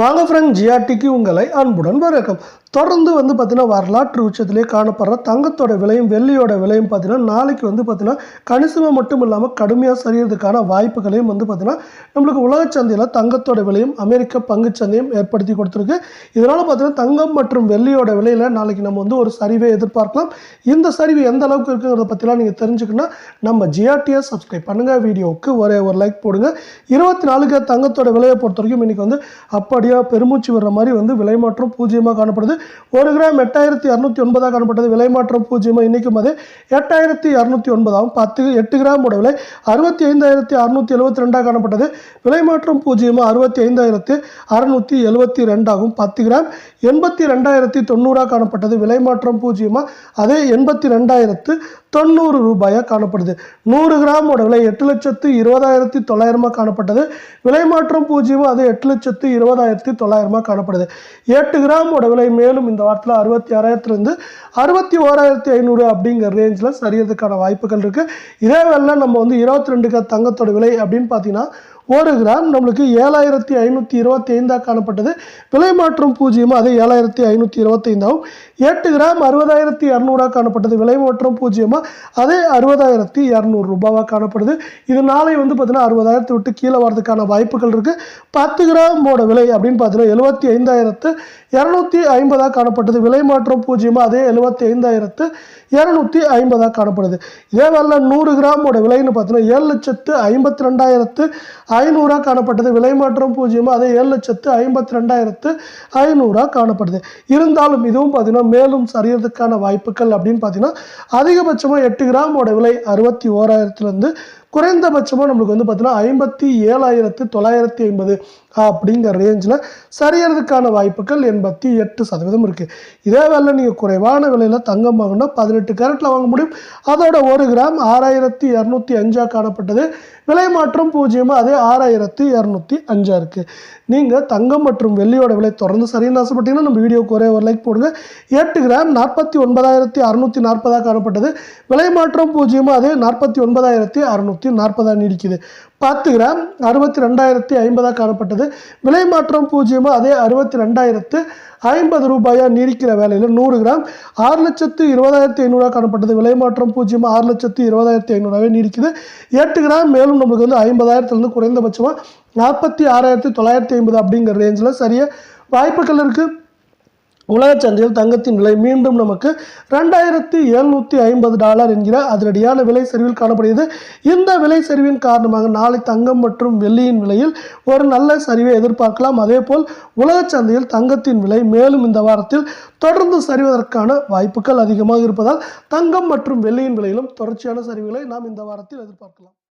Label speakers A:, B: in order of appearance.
A: வாங்க ஃப்ரெண்ட் ஜிஆர்டிக்கு உங்களை அன்புடன் வரவேற்கும். தொடர்ந்து வந்து பார்த்தீங்கன்னா வரலாற்று உச்சத்திலே காணப்படுற தங்கத்தோட விலையும் வெள்ளியோட விலையும் பார்த்தீங்கன்னா நாளைக்கு வந்து பார்த்தீங்கன்னா கணிசமாக மட்டும் இல்லாமல் கடுமையாக சரியறதுக்கான வாய்ப்புகளையும் வந்து பார்த்தீங்கன்னா நம்மளுக்கு உலக சந்தையில் தங்கத்தோட விலையும் அமெரிக்க பங்கு சந்தையும் ஏற்படுத்தி கொடுத்துருக்கு. இதனால் பார்த்தீங்கன்னா தங்கம் மற்றும் வெள்ளியோட விலையில் நாளைக்கு நம்ம வந்து ஒரு சரிவை எதிர்பார்க்கலாம். இந்த சரிவு எந்த அளவுக்கு இருக்குங்கிறத பற்றிலாம் நீங்கள் தெரிஞ்சுக்கணும்னா நம்ம ஜிஆர்டியை சப்ஸ்கிரைப் பண்ணுங்கள் வீடியோவுக்கு ஒரே ஒரு லைக் போடுங்க. இருபத்தி நாலுக்கு தங்கத்தோட விலையை பொறுத்த வரைக்கும் இன்றைக்கி வந்து அப்போ அப்படியே பெருமூச்சு விடுற மாதிரி வந்து விலை மாற்றம் பூஜ்ஜியமாக காணப்படுது. ஒரு கிராம் எட்டாயிரத்தி இரநூத்தி ஒன்பதாக காணப்பட்டது விலை மாற்றம் பூஜ்ஜியமாக இன்றைக்கும் அது எட்டாயிரத்தி இரநூத்தி ஒன்பதாகவும் பத்து எட்டு கிராமோட விலை அறுபத்தி ஐந்தாயிரத்தி அறுநூற்றி எழுபத்தி ரெண்டாக காணப்பட்டது. விலை மாற்றம் பூஜ்ஜியமாக அறுபத்தி ஐந்தாயிரத்து அறுநூற்றி எழுபத்தி ரெண்டாகவும் பத்து கிராம் எண்பத்தி ரெண்டாயிரத்தி தொண்ணூறாக காணப்பட்டது. விலை மாற்றம் பூஜ்ஜியமாக அதே எண்பத்தி ரெண்டாயிரத்து தொண்ணூறு ரூபாயாக காணப்படுது. நூறு கிராமோட விலை எட்டு லட்சத்து இருபதாயிரத்தி தொள்ளாயிரமாக காணப்பட்டது. விலை மாற்றம் பூஜ்ஜியமாக அது எட்டு லட்சத்து இருபதாயிரம் இருபதாயிரத்தி தொள்ளாயிரமாக காணப்படுது. எட்டு கிராமோட விலை மேலும் இந்த வாரத்தில் அறுபத்தி ஆறாயிரத்துலேருந்து அறுபத்தி ஓராயிரத்தி ஐநூறு அப்படிங்கிற ரேஞ்சில் சரியறதுக்கான வாய்ப்புகள் இருக்குது இதே வேலை நம்ம வந்து இருபத்தி ரெண்டுக்கு தங்கத்தோட விலை அப்படின்னு பார்த்தீங்கன்னா ஒரு கிராம் நம்மளுக்கு ஏழாயிரத்தி ஐநூற்றி இருபத்தி ஐந்தாக காணப்பட்டது. விலை மாற்றம் பூஜ்ஜியமாக அது ஏழாயிரத்தி ஐநூற்றி இருபத்தைந்தாகும் எட்டு கிராம் அறுபதாயிரத்தி இரநூறாக காணப்பட்டது. விலை மாற்றம் பூஜ்ஜியமாக அதே அறுபதாயிரத்தி இரநூறு ரூபாவாக காணப்படுது. இது நாளை வந்து பார்த்தீங்கன்னா அறுபதாயிரத்தை விட்டு கீழே வரதுக்கான வாய்ப்புகள் இருக்குது பத்து கிராமோட விலை அப்படின்னு பார்த்தீங்கன்னா எழுபத்தி ஐந்தாயிரத்து இரநூத்தி ஐம்பதாக காணப்பட்டது. விலை மாற்றம் பூஜ்ஜியமாக அதே எழுபத்தி ஐந்தாயிரத்து இரநூத்தி ஐம்பதாக காணப்படுது. இதே வரல நூறு கிராமோட விலைன்னு பார்த்தீங்கன்னா ஏழு லட்சத்து ஐம்பத்தி ரெண்டாயிரத்து ஐநூறாக காணப்பட்டது. விலை மாற்றம் பூஜ்ஜியமாக அதே ஏழு லட்சத்து ஐம்பத்தி ரெண்டாயிரத்து ஐநூறாக காணப்படுது. இருந்தாலும் இதுவும் பார்த்தீங்கன்னா மேலும் சரியறதுக்கான வாய்ப்புகள் அப்படின்னு பார்த்தீங்கன்னா அதிகபட்சமாக எட்டு கிராமோட விலை அறுபத்தி ஓராயிரத்துலேருந்து குறைந்தபட்சமாக நம்மளுக்கு வந்து பார்த்தீங்கன்னா ஐம்பத்தி ஏழாயிரத்து தொள்ளாயிரத்தி ஐம்பது அப்படிங்கிற ரேஞ்சில் சரியறதுக்கான வாய்ப்புகள் எண்பத்தி எட்டு சதவீதம் இருக்குது இதே வேலை நீங்கள் குறைவான விலையில் தங்கம் வாங்கினா பதினெட்டு கேரட்டில் வாங்க முடியும். அதோட ஒரு கிராம் ஆறாயிரத்தி இரநூத்தி அஞ்சாக காணப்பட்டது. விலை மாற்றம் பூஜ்ஜியமாக அதே ஆறாயிரத்தி இரநூத்தி அஞ்சாக இருக்குது நீங்கள் தங்கம் மற்றும் வெள்ளியோட விலை தொடர்ந்து சரின்னு ஆசைப்பட்டீங்கன்னா நம்ம வீடியோக்கு ஒரே ஒரு லைக் போடுங்க. எட்டு கிராம் நாற்பத்தி ஒன்பதாயிரத்தி அறுநூற்றி நாற்பதாக காணப்பட்டது. விலை மாற்றம் பூஜ்ஜியமாக அதே நாற்பத்தி ஒன்பதாயிரத்தி அறுநூற்றி நாற்பதாக நீடிக்குது. பத்து கிராம் அறுபத்தி ரெண்டாயிரத்தி ஐம்பதாக காணப்பட்டது. விலை மாற்றம் பூஜ்ஜியமாக அதே அறுபத்தி ரெண்டாயிரத்து ஐம்பது ரூபாயாக நீடிக்கிற வேலையில் நூறு கிராம் ஆறு லட்சத்து இருபதாயிரத்தி ஐநூறாக காணப்பட்டது. விலை மாற்றம் பூஜ்ஜியமாக ஆறு லட்சத்து இருபதாயிரத்தி ஐநூறாகவே நீடிக்குது. எட்டு கிராம் மேலும் நம்மளுக்கு வந்து ஐம்பதாயிரத்துலேருந்து குறைந்தபட்சமாக நாற்பத்தி ஆறாயிரத்தி தொள்ளாயிரத்தி ஐம்பது அப்படிங்கிற ரேஞ்சில் சரியாக வாய்ப்புகள் இருக்குது உலகச்சந்தையில் தங்கத்தின் விலை மீண்டும் நமக்கு ரெண்டாயிரத்தி எழுநூற்றி ஐம்பது டாலர் என்கிற அதிரடியான விலை சரிவில் காணப்படுகிறது. இந்த விலை சரிவின் காரணமாக நாளை தங்கம் மற்றும் வெள்ளியின் விலையில் ஒரு நல்ல சரிவை எதிர்பார்க்கலாம். அதேபோல் உலக சந்தையில் தங்கத்தின் விலை மேலும் இந்த வாரத்தில் தொடர்ந்து சரிவதற்கான வாய்ப்புகள் அதிகமாக இருப்பதால் தங்கம் மற்றும் வெள்ளியின் விலையிலும் தொடர்ச்சியான சரிவுகளை நாம் இந்த வாரத்தில் எதிர்பார்க்கலாம்.